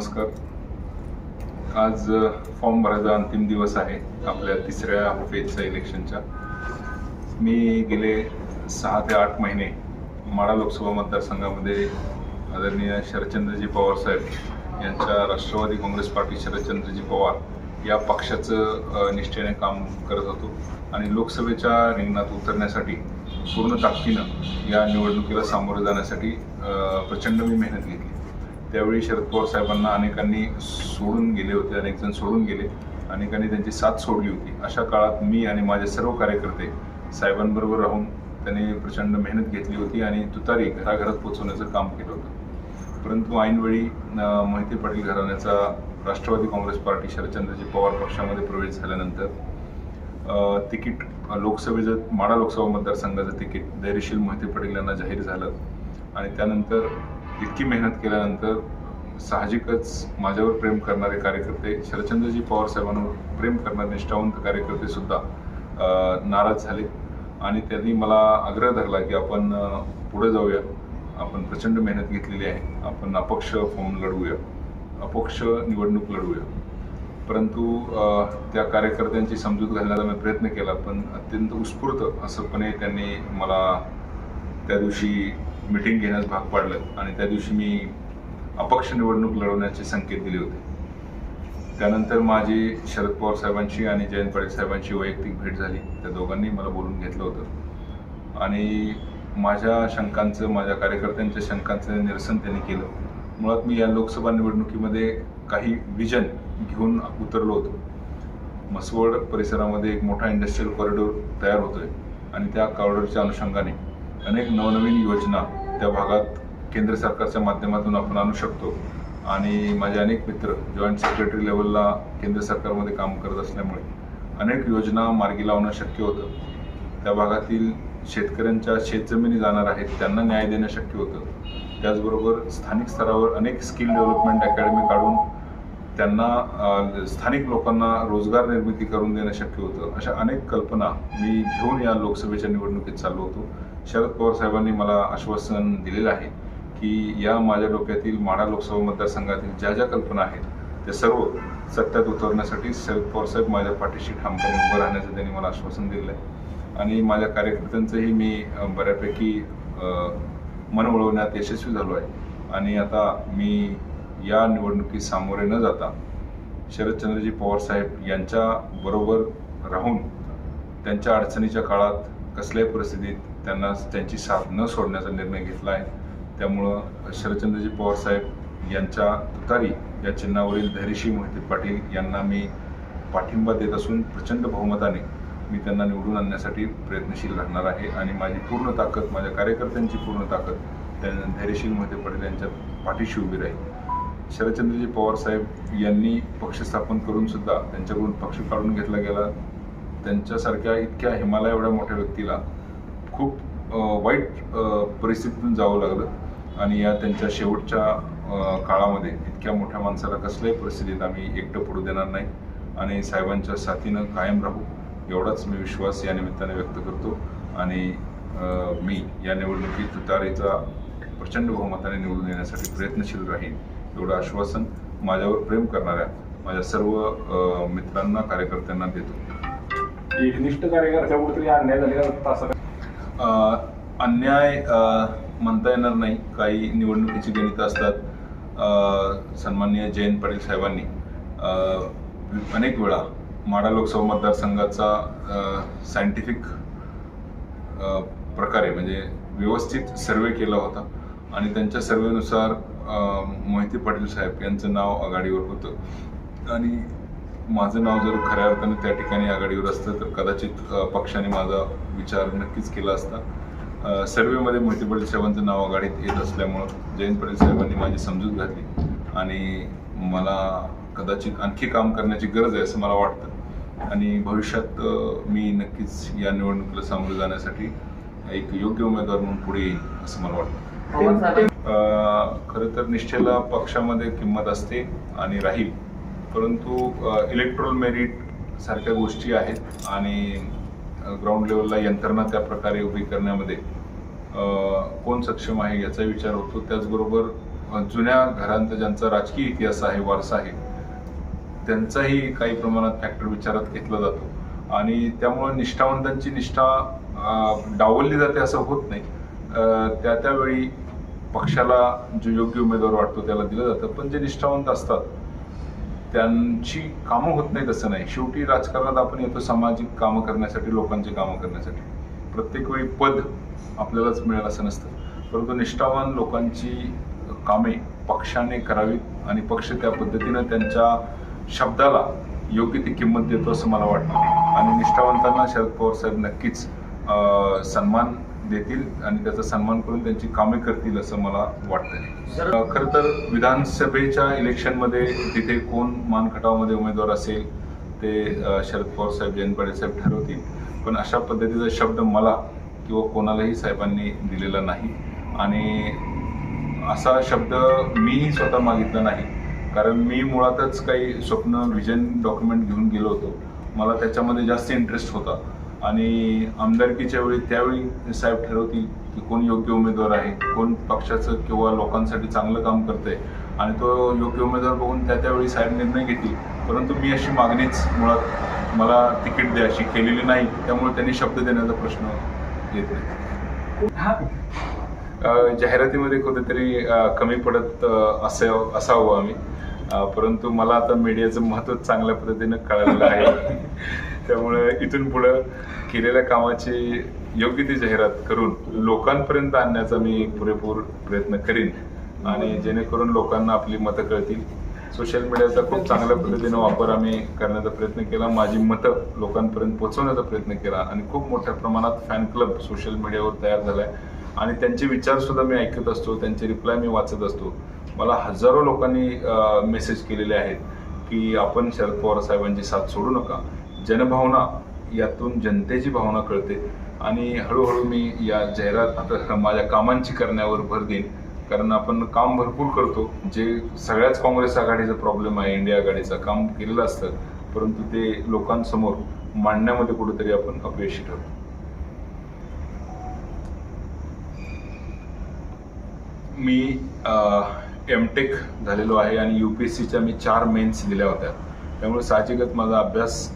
नमस्कार. आज फॉर्म भरायचा अंतिम दिवस आहे आपल्या तिसऱ्या फेजच्या इलेक्शनच्या मी गेले सहा ते आठ महिने माडा लोकसभा मतदारसंघामध्ये आदरणीय शरदचंद्रजी पवार साहेब यांच्या राष्ट्रवादी काँग्रेस पार्टी शरदचंद्रजी पवार या पक्षाचं निष्ठेने काम करत होतो आणि लोकसभेच्या रिंगणात उतरण्यासाठी पूर्ण ताकदीनं या निवडणुकीला सामोरं जाण्यासाठी प्रचंड मी मेहनत घेतली. त्यावेळी शरद पवार साहेबांना अनेकांनी सोडून गेले होते अनेक जण सोडून गेले. अनेकांनी त्यांची साथ सोडली होती. अशा काळात मी आणि माझे सर्व कार्यकर्ते साहेबांबरोबर राहून त्यांनी प्रचंड मेहनत घेतली होती आणि तुतारी घराघरात पोहोचवण्याचं काम केलं होतं. परंतु ऐनवेळी माहिती मोहिते पाटील घराण्याचा राष्ट्रवादी काँग्रेस पार्टी शरदचंद्रजी पवार पक्षामध्ये प्रवेश झाल्यानंतर तिकीट लोकसभेचं माडा लोकसभा मतदारसंघाचं तिकीट धैर्यशील मोहिते पाटील यांना जाहीर झालं. आणि त्यानंतर इतकी मेहनत केल्यानंतर साहजिकच माझ्यावर प्रेम करणारे कार्यकर्ते शरदचंद्रजी पवार साहेबांवर प्रेम करणारे निष्ठावंत कार्यकर्ते सुद्धा नाराज झाले. आणि त्यांनी मला आग्रह धरला की आपण पुढे जाऊया. आपण प्रचंड मेहनत घेतलेली आहे. आपण अपक्ष फॉर्म लढवूया. अपक्ष निवडणूक लढवूया. परंतु त्या कार्यकर्त्यांची समजूत घालण्याचा मी प्रयत्न केला पण अत्यंत उत्स्फूर्त असंपणे त्यांनी मला त्या दिवशी मिटिंग घेण्यास भाग पाडलं. आणि त्या दिवशी मी अपक्ष निवडणूक लढवण्याचे संकेत दिले होते. त्यानंतर माझी शरद पवार साहेबांची आणि जयंत पाटील साहेबांची वैयक्तिक भेट झाली. त्या दोघांनी मला बोलून घेतलं होतं. आणि माझ्या शंकांचं माझ्या कार्यकर्त्यांच्या शंकांचं निरसन त्यांनी केलं. मुळात मी या लोकसभा निवडणुकीमध्ये काही विजन घेऊन उतरलो होतो. मसवड परिसरामध्ये एक मोठा इंडस्ट्रीयल कॉरिडॉर तयार होतोय. आणि त्या कॉरिडॉरच्या अनुषंगाने अनेक नवनवीन योजना त्या भागात केंद्र सरकारच्या माध्यमातून आपण आणू शकतो. आणि माझे अनेक मित्र जॉईंट सेक्रेटरी लेवलला केंद्र सरकारमध्ये काम करत असल्यामुळे अनेक योजना मार्गी लावणं शक्य होतं. त्या भागातील शेतकऱ्यांच्या शेतजमिनी जाणार आहेत त्यांना न्याय देणं शक्य होतं. त्याचबरोबर स्थानिक स्तरावर अनेक स्किल डेव्हलपमेंट अकॅडमी काढून त्यांना स्थानिक लोकांना रोजगार निर्मिती करून देणं शक्य होतं. अशा अनेक कल्पना मी घेऊन या लोकसभेच्या निवडणुकीत चाललो होतो. शरद पवार साहेबांनी मला आश्वासन दिलेलं आहे की या माझ्या डोक्यातील माढा लोकसभा मतदारसंघातील ज्या ज्या कल्पना आहेत त्या सर्व सत्यात उतरण्यासाठी शरद पवार साहेब माझ्या पाठीशी ठामपणे उभं राहण्याचं त्यांनी मला आश्वासन दिलेलं आहे. आणि माझ्या कार्यकर्त्यांचंही मी बऱ्यापैकी मन वळवण्यात यशस्वी झालो आहे. आणि आता मी या निवडणुकीत सामोरे न जाता शरदचंद्रजी पवार साहेब यांच्या बरोबर राहून त्यांच्या अडचणीच्या काळात कसल्याही परिस्थितीत त्यांना त्यांची साथ न सोडण्याचा निर्णय घेतला आहे. त्यामुळं शरदचंद्रजी पवार साहेब यांच्या तुतारी या चिन्हावरील धैर्यशी मोहिते पाटील यांना मी पाठिंबा देत असून प्रचंड बहुमताने मी त्यांना निवडून आणण्यासाठी प्रयत्नशील राहणार आहे आणि माझी पूर्ण ताकद माझ्या कार्यकर्त्यांची पूर्ण ताकद त्यांना धैर्यशील मोहिते पाटील यांच्या पाठीशी उभी राहील. शरदचंद्रजी पवार साहेब यांनी पक्ष स्थापन करून सुद्धा त्यांच्याकडून पक्ष काढून घेतला गेला. त्यांच्यासारख्या इतक्या हिमालया एवढ्या मोठ्या व्यक्तीला खूप वाईट परिस्थितीतून जावं लागलं. आणि या त्यांच्या शेवटच्या काळामध्ये इतक्या मोठ्या माणसाला कसल्याही परिस्थितीत आम्ही एकटं पडू देणार नाही. आणि साहेबांच्या साथीनं कायम राहू एवढाच मी विश्वास या निमित्ताने व्यक्त करतो. आणि मी या निवडणुकीत तुतारीचा प्रचंड बहुमताने निवडून येण्यासाठी प्रयत्नशील राहीन एवढं आश्वासन माझ्यावर प्रेम करणाऱ्या माझ्या सर्व मित्रांना कार्यकर्त्यांना देतो. एकनिष्ठ कार्यकर्त्या कुठेतरी अन्याय झालेला असं अन्याय म्हणता येणार नाही. काही निवडणुकीची गणितं असतात. सन्माननीय जयंत पाटील साहेबांनी. अनेक वेळा माडा लोकसभा मतदारसंघाचा सायंटिफिक प्रकारे म्हणजे व्यवस्थित सर्वे केला होता. आणि त्यांच्या सर्वेनुसार मोहिती मोहिते पाटील साहेब यांचं नाव आघाडीवर होतं. आणि माझं नाव जर खऱ्या अर्थाने त्या ठिकाणी आघाडीवर असतं तर कदाचित पक्षाने माझा विचार नक्कीच केला असता. सर्वेमध्ये मोहिते पाटील साहेबांचं नाव आघाडीत येत असल्यामुळं जयंत पाटील साहेबांनी माझी समजूत घातली. आणि मला कदाचित आणखी काम करण्याची गरज आहे असं मला वाटतं. आणि भविष्यात मी नक्कीच या निवडणुकीला सामोरं जाण्यासाठी एक योग्य उमेदवार म्हणून पुढे येईल असं मला वाटतं. खरं तर निष्ठेला पक्षामध्ये किंमत असते आणि राहील. परंतु इलेक्ट्रोल मेरिट सारख्या गोष्टी आहेत आणि ग्राउंड लेवलला यंत्रणा त्या प्रकारे उभी करण्यामध्ये कोण सक्षम आहे याचा विचार होतो. त्याचबरोबर जुन्या घरांचा ज्यांचा राजकीय इतिहास आहे वारसा आहे त्यांचाही काही प्रमाणात फॅक्टर विचारात घेतला जातो. आणि त्यामुळे निष्ठावंतांची निष्ठा डावलली जाते असं होत नाही. त्या त्यावेळी पक्षाला जो योग्य उमेदवार वाटतो त्याला दिलं जातं. पण जे निष्ठावंत असतात त्यांची कामं होत नाहीत असं नाही. शेवटी राजकारणात आपण येतो सामाजिक कामं करण्यासाठी लोकांची कामं करण्यासाठी. प्रत्येक वेळी पद आपल्यालाच मिळेल असं नसतं. परंतु निष्ठावान लोकांची कामे पक्षाने करावीत आणि पक्ष त्या पद्धतीनं त्यांच्या शब्दाला योग्य ती किंमत देतो असं मला वाटतं. आणि निष्ठावंतांना शरद पवार साहेब नक्कीच सन्मान देतील आणि त्याचा सन्मान करून त्यांची कामे करतील असं मला वाटतं खरं तर विधानसभेच्या इलेक्शनमध्ये तिथे कोण मानखटावमध्ये उमेदवार असेल ते शरद पवार साहेब जयंत पाटील साहेब ठरवतील. पण अशा पद्धतीचा शब्द मला किंवा कोणालाही साहेबांनी दिलेला नाही. आणि असा शब्द मीही स्वतः मागितला नाही. कारण मी मुळातच काही स्वप्न विजन डॉक्युमेंट घेऊन गेलो होतो. मला त्याच्यामध्ये जास्त इंटरेस्ट होता. आणि आमदारकीच्या वेळी त्यावेळी साहेब ठरवतील की कोण योग्य उमेदवार आहे कोण पक्षाचं किंवा लोकांसाठी चांगलं काम करतंय. आणि तो योग्य उमेदवार बघून त्या त्यावेळी साहेब निर्णय घेतील. परंतु मी अशी मागणीच मुळात मला तिकीट द्या अशी केलेली नाही. त्यामुळे त्यांनी शब्द देण्याचा प्रश्न येत नाही. जाहिरातीमध्ये कुठेतरी कमी पडत अ, असावं असावं आम्ही. परंतु मला आता मीडियाचं महत्त्व चांगल्या पद्धतीनं कळालेलं आहे. त्यामुळे इथून पुढं केलेल्या कामाची योग्य ती जाहिरात करून लोकांपर्यंत आणण्याचा मी पुरेपूर प्रयत्न करीन. आणि जेणेकरून लोकांना आपली मतं कळतील. सोशल मीडियाचा खूप चांगल्या पद्धतीनं वापर आम्ही करण्याचा प्रयत्न केला. माझी मतं लोकांपर्यंत पोहोचवण्याचा प्रयत्न केला. आणि खूप मोठ्या प्रमाणात फॅन क्लब सोशल मीडियावर तयार झालाय. आणि त्यांचे विचार सुद्धा मी ऐकत असतो. त्यांचे रिप्लाय मी वाचत असतो. मला हजारो लोकांनी मेसेज केलेले आहेत की आपण शरद पवार साहेबांची साथ सोडू नका. जनभावना यातून जनतेची भावना कळते. आणि हळूहळू मी या जाहिरात आता माझ्या कामांची करण्यावर भर देईन. कारण आपण काम भरपूर करतो. जे सगळ्याच काँग्रेस आघाडीचा प्रॉब्लेम आहे इंडिया आघाडीचा काम केलेलं असतं. परंतु ते लोकांसमोर मांडण्यामध्ये कुठेतरी आपण अपयशी ठरतो. मी एम टेक झालेलो आहे आणि यू पी एस सीच्या मी चार मेन्स दिल्या होत्या. त्यामुळे साहजिकच माझा अभ्यास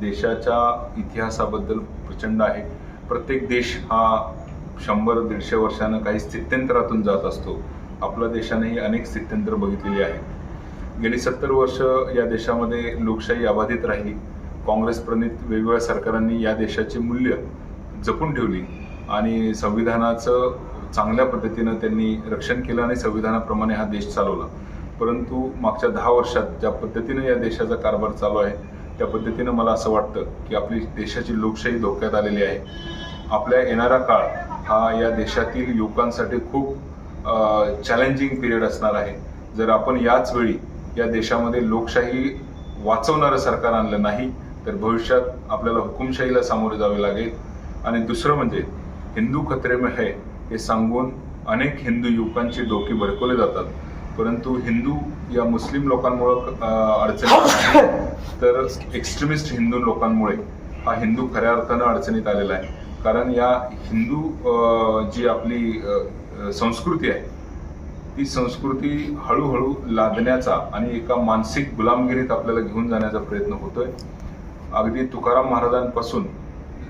देशाच्या इतिहासाबद्दल प्रचंड आहे. प्रत्येक देश हा शंभर दीडशे वर्षानं काही स्थित्यंतरातून जात असतो. आपल्या देशानेही अनेक स्थित्यंतर बघितलेली आहेत. गेली सत्तर वर्ष या देशामध्ये लोकशाही अबाधित राहिली. काँग्रेस प्रणित वेगवेगळ्या सरकारांनी या देशाची मूल्य जपून ठेवली आणि संविधानाचं चांगल्या पद्धतीनं त्यांनी रक्षण केलं आणि संविधानाप्रमाणे हा देश चालवला. परंतु मागच्या दहा वर्षात ज्या पद्धतीनं या देशाचा कारभार चालू आहे त्या पद्धतीनं मला असं वाटतं की आपली देशाची लोकशाही धोक्यात आलेली आहे. आपल्या येणारा काळ हा या देशातील युवकांसाठी खूप चॅलेंजिंग पिरियड असणार आहे. जर आपण याच वेळी या देशामध्ये लोकशाही वाचवणारं सरकार आणलं नाही तर भविष्यात आपल्याला हुकुमशाहीला सामोरे जावे लागेल. आणि दुसरं म्हणजे हिंदू खतरे में है हे सांगून अनेक हिंदू युवकांची डोकी भडकवले जातात. परंतु हिंदू या मुस्लिम लोकांमुळं अडचणीत तर एक्स्ट्रीमिस्ट हिंदू लोकांमुळे हा हिंदू खऱ्या अर्थानं अडचणीत आलेला आहे. कारण या हिंदू जी आपली संस्कृती आहे ती संस्कृती हळूहळू लादण्याचा आणि एका मानसिक गुलामगिरीत आपल्याला घेऊन जाण्याचा प्रयत्न होतोय. अगदी तुकाराम महाराजांपासून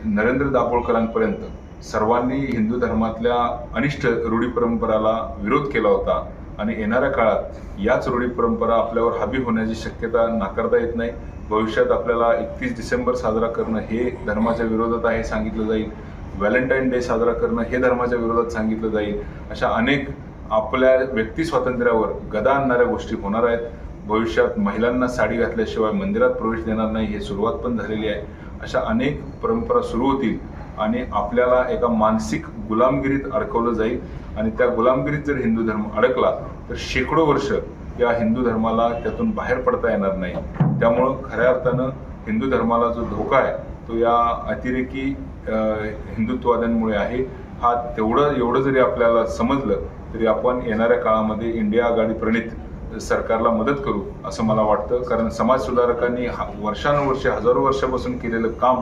नरेंद्र दाभोळकरांपर्यंत सर्वांनी हिंदू धर्मातल्या अनिष्ट रूढी परंपराला विरोध केला होता. आणि येणाऱ्या काळात याच रूढी परंपरा आपल्यावर हवी होण्याची शक्यता नाकारता येत नाही. भविष्यात आपल्याला एकतीस डिसेंबर साजरा करणं हे धर्माच्या विरोधात आहे सांगितलं जाईल. व्हॅलेंटाईन डे साजरा करणं हे धर्माच्या विरोधात सांगितलं जाईल. अशा अनेक आपल्या व्यक्ती स्वातंत्र्यावर गदा आणणाऱ्या गोष्टी होणार आहेत. भविष्यात महिलांना साडी घातल्याशिवाय मंदिरात प्रवेश देणार नाही हे सुरुवात पण झालेली आहे. अशा अनेक परंपरा सुरू होतील आणि आपल्याला एका मानसिक गुलामगिरीत अडकवलं जाईल. आणि त्या गुलामगिरीत जर हिंदू धर्म अडकला तर शेकडो वर्ष या हिंदू धर्माला त्यातून बाहेर पडता येणार नाही. त्यामुळं खऱ्या अर्थानं हिंदू धर्माला जो धोका आहे तो या अतिरेकी हिंदुत्ववाद्यांमुळे आहे. हा तेवढं एवढं जरी आपल्याला समजलं तरी आपण येणाऱ्या काळामध्ये इंडिया आघाडी प्रणित सरकारला मदत करू असं मला वाटतं. कारण समाज सुधारकांनी हा- वर्षानुवर्षे हजारो वर्षापासून केलेलं काम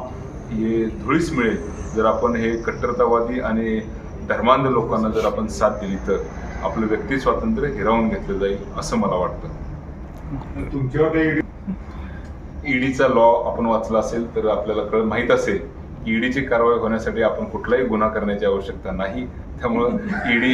हे धुळीस मिळेल. जर आपण हे कट्टरतावादी आणि धर्मांध लोकांना जर आपण साथ दिली तर आपलं व्यक्ती स्वातंत्र्य हिरावून घेतलं जाईल असं मला वाटतं. तुमच्यावर ईडीचा लॉ आपण वाचला असेल तर आपल्याला कळ माहीत असेल की ईडीची कारवाई होण्यासाठी आपण कुठलाही गुन्हा करण्याची आवश्यकता नाही. त्यामुळं ईडी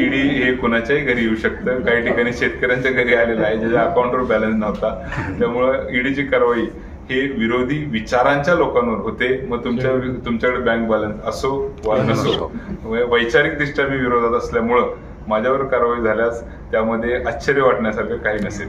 ईडी हे कुणाच्याही घरी येऊ शकतं. काही ठिकाणी शेतकऱ्यांच्या घरी आलेलं आहे ज्याच्या अकाउंटवर बॅलन्स नव्हता. त्यामुळं ईडीची कारवाई हे विरोधी विचारांच्या लोकांवर होते. मग तुमच्या तुमच्याकडे बँक बॅलन्स असो वा नसो. वैचारिक दृष्ट्या मी विरोधात असल्यामुळं माझ्यावर कारवाई झाल्यास त्यामध्ये आश्चर्य वाटण्यासारखं काही नसेल.